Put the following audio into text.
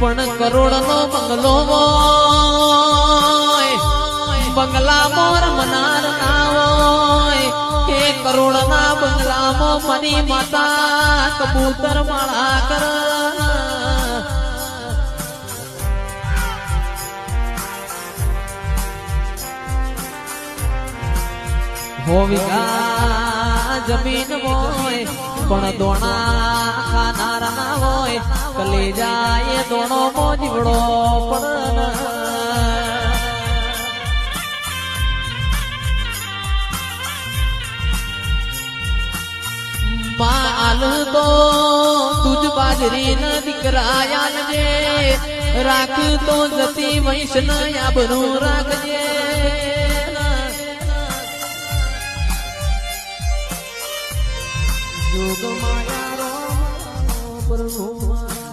પણ કરોડ નો બંગલો બંગલા મોર મનાર કરોડ ના બંગલામાં મની માતા કબૂતર માળા કર. જમીન હોય, પણ દોણા ખાનાર ના હોય કલેજા એ દોણો મોજીવડો પણ માલ તો તુજ બાજરી ન દીકરાયા જે રાખ તો જતી વૈષ્ણયા બનું રાખજે. જોગ માયા પરભુમાં